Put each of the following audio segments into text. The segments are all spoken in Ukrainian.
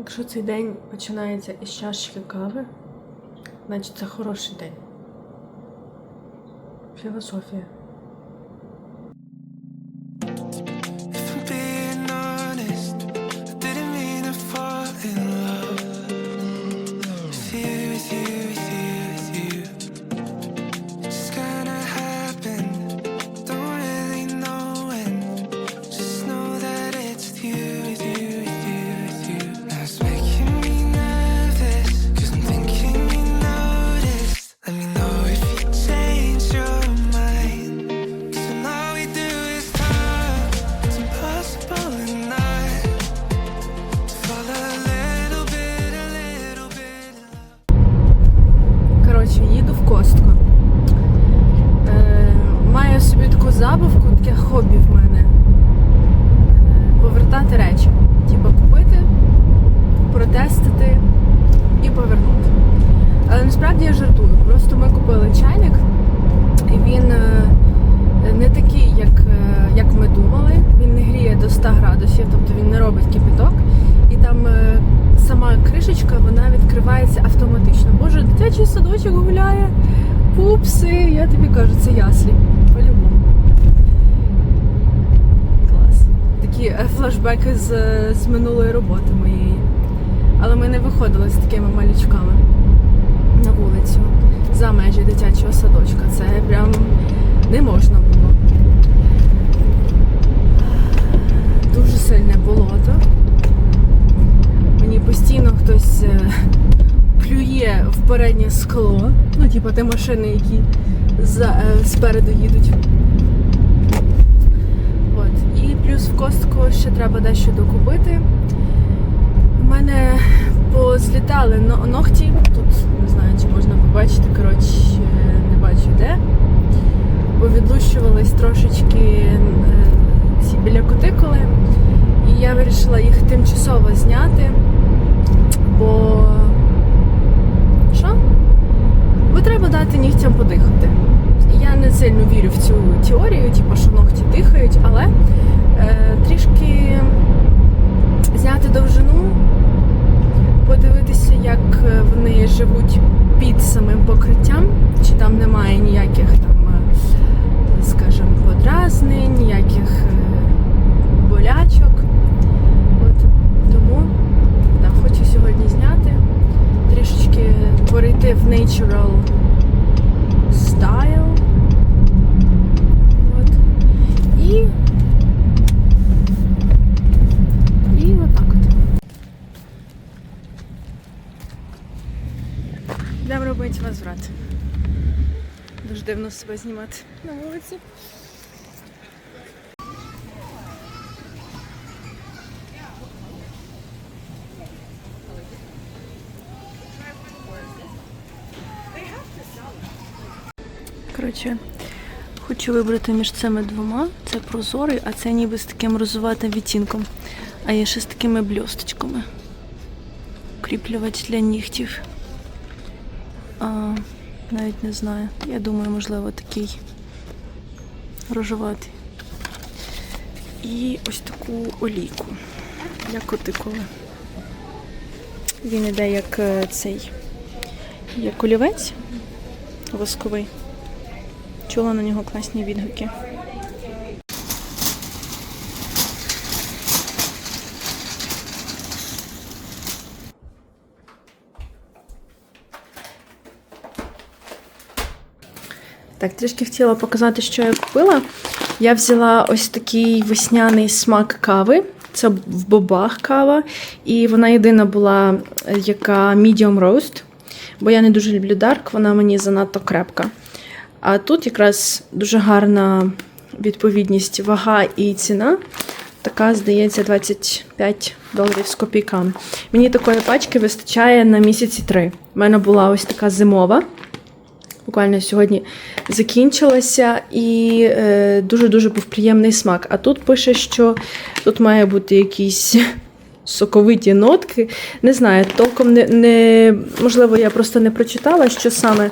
Якщо цей день починається із чашки кави, значить це хороший день. Філософія. Садочок гуляє. Пупси, я тобі кажу, це яслі. По-любому. Клас. Такі е, флешбеки з, з минулої роботи моєї. Але ми не виходили з такими малючками на вулицю за межі дитячого садочка. Це прям не можна було. Дуже сильне болото. Мені постійно хтось е, клює в переднє скло. Ну, типу, те машини, які за, е, спереду їдуть. От. І плюс в костку ще треба дещо докупити. У мене позлітали но- ногті. Тут не знаю, чи можна побачити, коротше, не бачу де. Повідлущувались трошечки е, ці біля кутикули. І я вирішила їх тимчасово зняти. Бо що? Бо треба дати нігтям подихати. Я не сильно вірю в цю теорію, типу, що ногті дихають, але е, трішки зняти довжину, подивитися, як е, вони живуть під самим покриттям, чи там немає ніяких там, е, скажімо, подразнень, ніяких е, болячок. От, тому да, хочу сьогодні зняти, трішечки перейти в natural style. От. І, і отак от. Йдемо робити возврат. Дуже дивно себе знімати на вулиці. Коротше, хочу вибрати між цими двома. Це прозорий, а це ніби з таким розуватим відтінком. А є ще з такими бльосточками. Кріплювач для нігтів. А, навіть не знаю. Я думаю, можливо, такий рожеватий. І ось таку олійку для котикули. Він іде як е, цей, як олівець восковий. Чула на нього класні відгуки. Так, трішки хотіла показати, що я купила. Я взяла ось такий весняний смак кави. Це в бобах кава. І вона єдина була, е, яка medium roast, бо я не дуже люблю дарк, вона мені занадто крепка. А тут якраз дуже гарна відповідність вага і ціна. Така, здається, 25 доларів з копійками. Мені такої пачки вистачає на місяці три. У мене була ось така зимова. Буквально сьогодні закінчилася і е, дуже-дуже був приємний смак. А тут пише, що тут має бути якісь соковиті нотки. Не знаю, толком не, не можливо, я просто не прочитала, що саме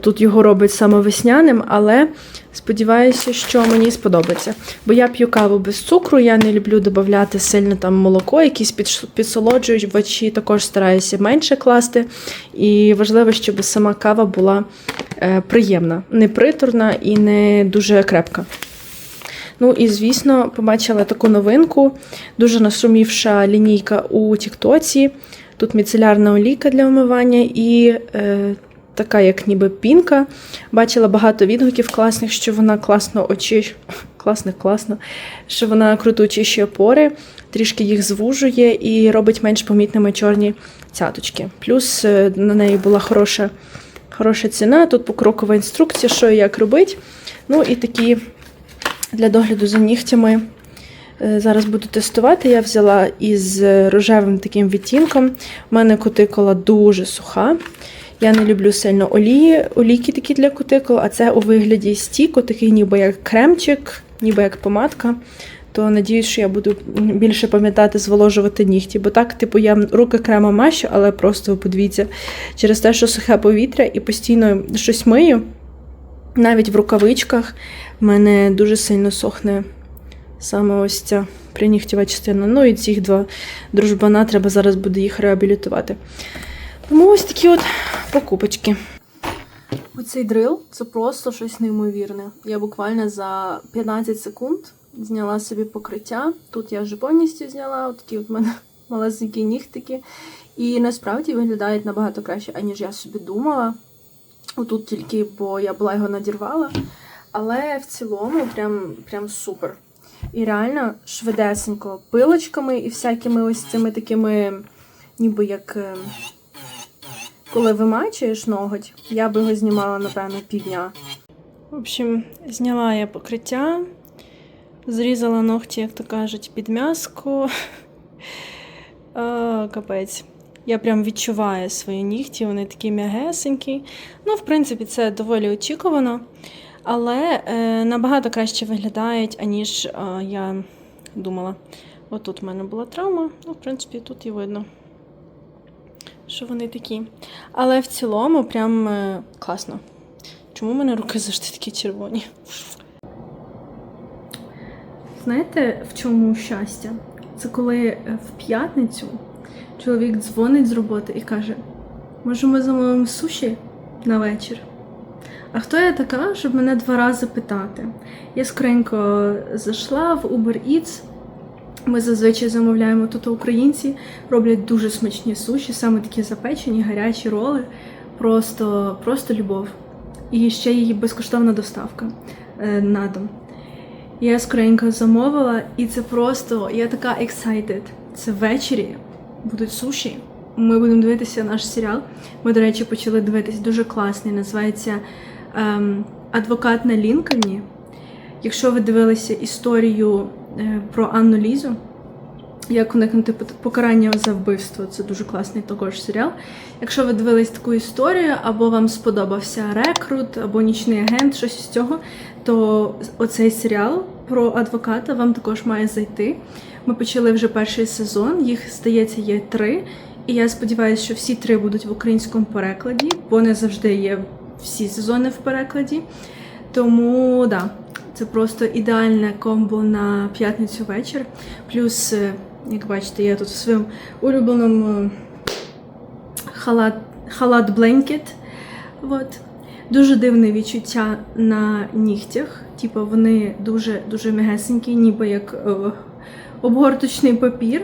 тут його робить саме весняним, але сподіваюся, що мені сподобається. Бо я п'ю каву без цукру, я не люблю додати сильно там молоко, якісь підсолоджувачі також стараюся менше класти. І важливо, щоб сама кава була е, приємна, не приторна і не дуже крепка. Ну і звісно, побачила таку новинку, дуже насумівша лінійка у Тіктоці. Тут міцелярна олійка для вмивання і е, така, як ніби пінка. Бачила багато відгуків класних, що вона класно очищує. Класно, класно, що вона круто очищує пори, трішки їх звужує і робить менш помітними чорні цяточки. Плюс е, на неї була хороша, хороша ціна. Тут покрокова інструкція, що і як робить. Ну і такі для догляду за нігтями. Е, Зараз буду тестувати. Я взяла із рожевим таким відтінком. У мене кутикула дуже суха. Я не люблю сильно олії, олійки такі для кутикул, а це у вигляді стіку, такий ніби як кремчик, ніби як помадка. То надіюсь, що я буду більше пам'ятати зволожувати нігті. Бо так, типу, я руки крема мащу, але просто подивіться, через те, що сухе повітря і постійно щось мию, навіть в рукавичках в мене дуже сильно сохне саме ось ця принігтєва частина. Ну і ці два дружбана, треба зараз буде їх реабілітувати. Тому ось такі от покупочки. Оцей дрил це просто щось неймовірне. Я буквально за 15 секунд зняла собі покриття. Тут я вже повністю зняла, от такі от в мене малесенькі нігтики. І насправді виглядають набагато краще, аніж я собі думала. Отут тільки, бо я була його надірвала. Але в цілому прям, прям супер. І реально швидесенько, пилочками і всякими ось цими такими, ніби як. Коли вимачуєш ноготь, я би його знімала, напевно, півдня. В общем, зняла я покриття, зрізала ногті, як то кажуть, під м'яско. Капець. Я прям відчуваю свої нігті, вони такі м'ягесенькі. Ну, в принципі, це доволі очікувано, але е, набагато краще виглядають, аніж е, я думала. Отут в мене була травма, ну, в принципі, тут і видно, що вони такі. Але в цілому, прям е, класно. Чому в мене руки завжди такі червоні? Знаєте, в чому щастя? Це коли е, в п'ятницю чоловік дзвонить з роботи і каже: може, ми замовимо суші на вечір? А хто я така, щоб мене два рази питати? Я скоренько зайшла в Uber Eats. Ми зазвичай замовляємо тут українці, роблять дуже смачні суші, саме такі запечені, гарячі роли. Просто, просто любов. І ще її безкоштовна доставка е, на дом. Я скоренько замовила, і це просто я така excited. Це ввечері будуть суші. Ми будемо дивитися наш серіал. Ми, до речі, почали дивитись дуже класний. Називається ем, Адвокат на Лінкольні. Якщо ви дивилися історію про Анну Лізу, як уникнути покарання за вбивство, це дуже класний також серіал. Якщо ви дивились таку історію, або вам сподобався рекрут, або нічний агент, щось з цього, то оцей серіал про адвоката вам також має зайти. Ми почали вже перший сезон, їх здається є три. І я сподіваюся, що всі три будуть в українському перекладі, бо не завжди є всі сезони в перекладі. Тому да, це просто ідеальне комбо на п'ятницю вечір. Плюс, е, як бачите, я тут в своєму улюбленому халат, халат бленкет. От. Дуже дивне відчуття на нігтях. Типу вони дуже дуже м'ягесенькі, ніби як е, обгорточний папір.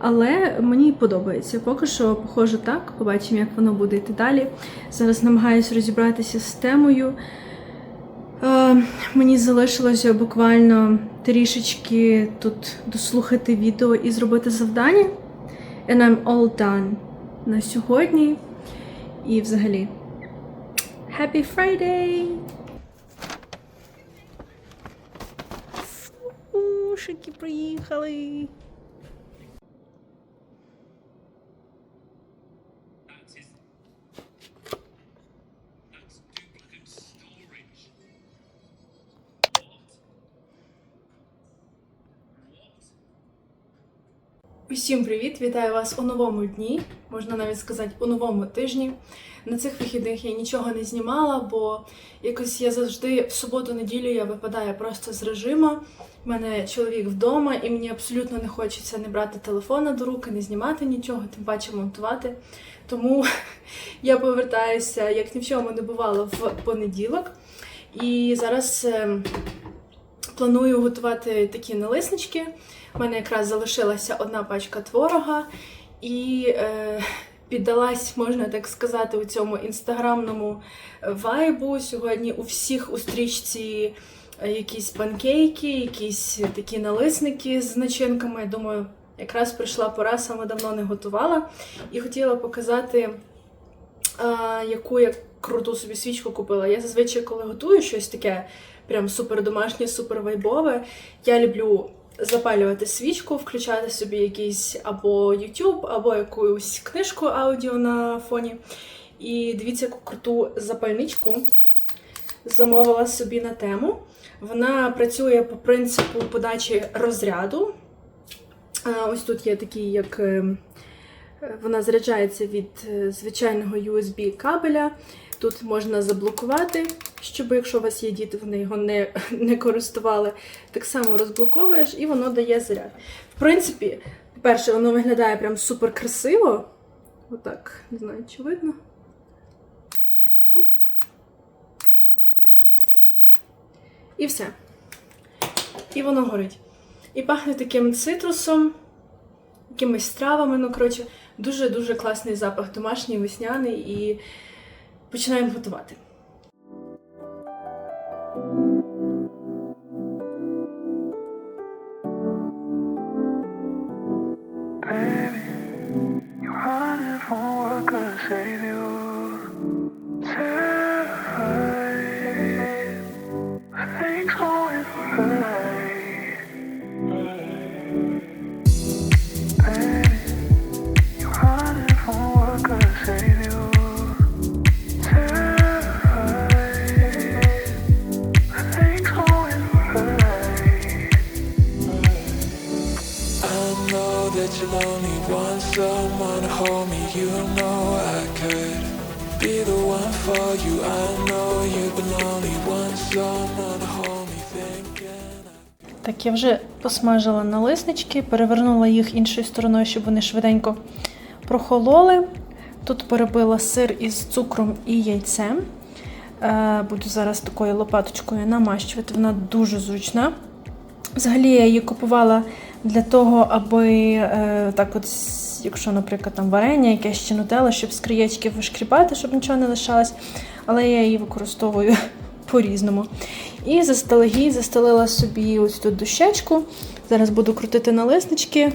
Але мені подобається. Поки що, похоже, так. Побачимо, як воно буде йти далі. Зараз намагаюся розібратися з темою. Е, мені залишилося буквально трішечки тут дослухати відео і зробити завдання. And I'm all done на сьогодні. І взагалі. Happy Friday! Сушики приїхали! Усім привіт! Вітаю вас у новому дні, можна навіть сказати, у новому тижні. На цих вихідних я нічого не знімала, бо якось я завжди в суботу-неділю я випадаю просто з режиму. У мене чоловік вдома, і мені абсолютно не хочеться не брати телефона до руки, не знімати нічого, тим паче монтувати. Тому я повертаюся, як ні в чому не бувало, в понеділок. І зараз ем, планую готувати такі налиснички. У мене якраз залишилася одна пачка творога, і е, піддалась, можна так сказати, у цьому інстаграмному вайбу. Сьогодні у всіх у стрічці е, якісь панкейки, якісь такі налисники з начинками. Думаю, якраз прийшла пора, саме давно не готувала. І хотіла показати, а, яку я круту собі свічку купила. Я зазвичай, коли готую щось таке, прям супер домашнє, супер вайбове, я люблю запалювати свічку, включати собі якийсь або YouTube, або якусь книжку аудіо на фоні. І дивіться, яку круту запальничку замовила собі на тему. Вона працює по принципу подачі розряду. Ось тут є такий, як е, вона заряджається від е, звичайного USB кабеля. Тут можна заблокувати, щоб якщо у вас є діти, вони його не, не користували. Так само розблоковуєш і воно дає заряд. В принципі, по-перше, воно виглядає прям супер красиво. Отак, не знаю, чи видно. І все. І воно горить. І пахне таким цитрусом, якимись травами. Ну, коротше, дуже-дуже класний запах, домашній, весняний, і починаємо готувати. Так, я вже посмажила налиснички, перевернула їх іншою стороною, щоб вони швиденько прохололи. Тут перебила сир із цукром і яйцем. Е, Буду зараз такою лопаточкою намащувати. Вона дуже зручна. Взагалі я її купувала для того, аби е, так от, якщо, наприклад, там варення, якесь чи нутелла, щоб з краєчків вишкріпати, щоб нічого не лишалось. Але я її використовую по-різному. І заздалегідь застелила собі ось тут дощечку. Зараз буду крутити налиснички,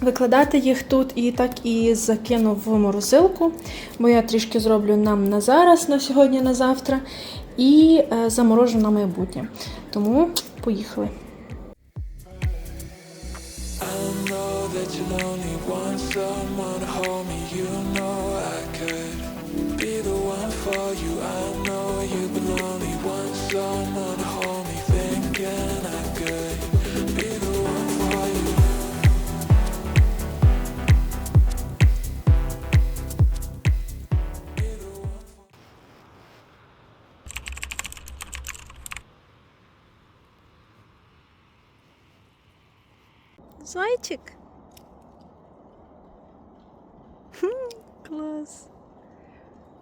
викладати їх тут і так і закину в морозилку, бо я трішки зроблю нам на зараз, на сьогодні, на завтра, і е, заморожу на майбутнє. Тому поїхали. I know that you'll only want someone. someone to hold me, thinking I could be the one for you. Be the one for Зайчик. Хм, Клас.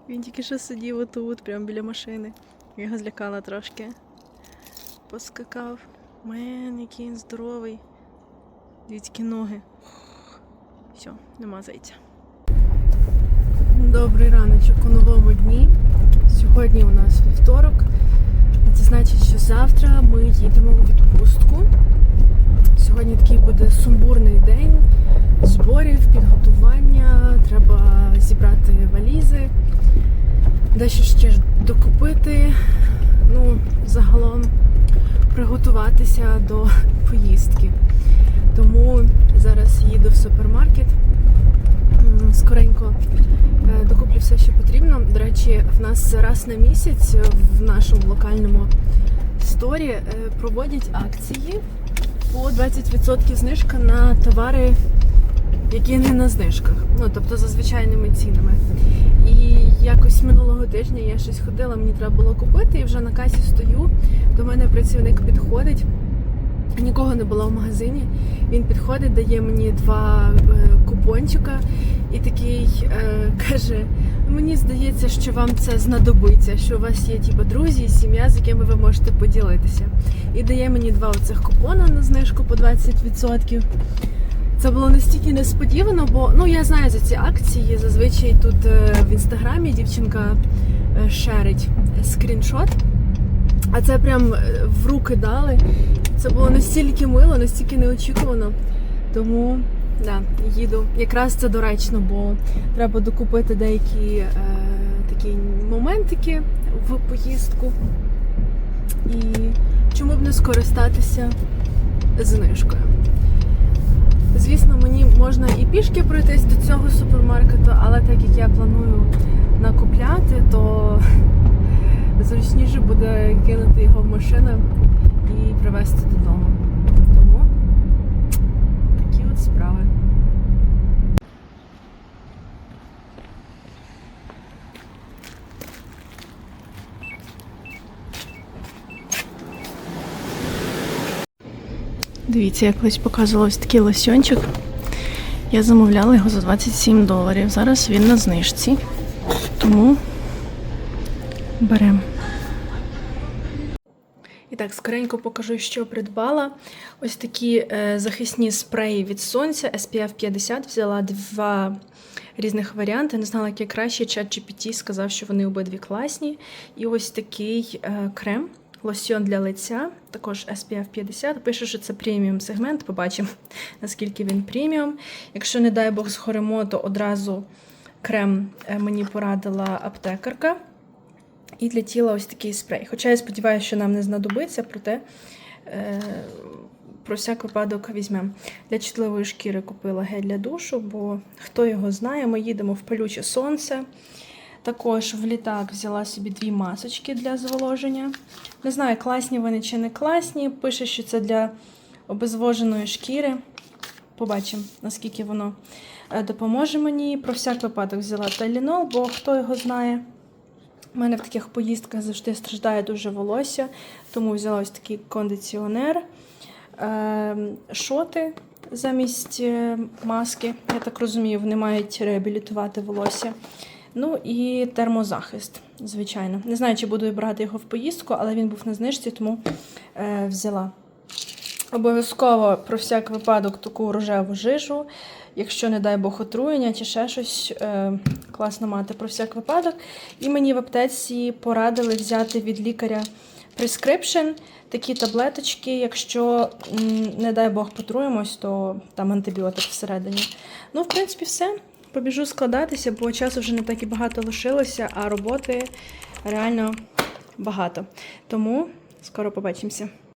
Він тільки що сидів отут, прямо біля машини. Його злякала трошки. Поскакав. Мен, який він здоровий. Дивіться, ноги. Все, нема зайця. Добрий раночок у новому дні. Сьогодні у нас вівторок. Це значить, що завтра ми їдемо у відпустку. Сьогодні такий буде сумбурний день зборів, підготування. Треба зібрати валізи, дещо ще докупити. Ну, загалом приготуватися до поїздки. Тому зараз їду в супермаркет. Скоренько е, докуплю все, що потрібно. До речі, в нас раз на місяць в нашому локальному сторі е, проводять акції по 20% знижка на товари які не на знижках. Ну, тобто за звичайними цінами. І якось минулого тижня я щось ходила, мені треба було купити, і вже на касі стою. До мене працівник підходить. Нікого не було в магазині. Він підходить, дає мені два е, купончика і такий е, каже: мені здається, що вам це знадобиться, що у вас є типу, друзі і сім'я, з якими ви можете поділитися. І дає мені два оцих купона на знижку по 20%. Це було настільки несподівано, бо ну я знаю за ці акції. Зазвичай тут е, в інстаграмі дівчинка е, шерить скріншот. А це прям е, в руки дали. Це було настільки мило, настільки неочікувано. Тому да, їду. Якраз це доречно, бо треба докупити деякі е, такі моментики в поїздку. І чому б не скористатися знижкою? Звісно, мені можна і пішки пройтись до цього супермаркету, але так як я планую накупляти, то зручніше буде кинути його в машину і привезти додому. Тому такі от справи. Дивіться, я колись показувала ось такий лосьончик. Я замовляла його за 27 доларів. Зараз він на знижці. Тому беремо. І так, скоренько покажу, що придбала. Ось такі е, захисні спреї від сонця SPF 50. Взяла два різних варіанти. Не знала, який краще. Чат GPT сказав, що вони обидві класні. І ось такий е, крем. Лосьон для лиця, також SPF 50. Пише, що це преміум сегмент. Побачимо, наскільки він преміум. Якщо, не дай Бог, згоремо, то одразу крем е, мені порадила аптекарка. І для тіла ось такий спрей. Хоча я сподіваюся, що нам не знадобиться, проте е, про всяк випадок візьмемо. Для чутливої шкіри купила гель для душу, бо хто його знає, ми їдемо в палюче сонце. Також в літак взяла собі дві масочки для зволоження. Не знаю, класні вони чи не класні. Пише, що це для обезвоженої шкіри. Побачимо, наскільки воно е, допоможе мені. Про всяк випадок взяла талінол, бо хто його знає. У мене в таких поїздках завжди страждає дуже волосся, тому взяла ось такий кондиціонер, е, шоти замість е, маски. Я так розумію, вони мають реабілітувати волосся. Ну і термозахист, звичайно. Не знаю, чи буду брати його в поїздку, але він був на знижці, тому е, взяла. Обов'язково про всяк випадок таку рожеву жижу. Якщо, не дай Бог, отруєння чи ще щось, е, класно мати про всяк випадок. І мені в аптеці порадили взяти від лікаря prescription, такі таблеточки. Якщо, не дай Бог, потруємось, то там антибіотик всередині. Ну, в принципі, все. Побіжу складатися, бо часу вже не так і багато лишилося, а роботи реально багато. Тому скоро побачимося.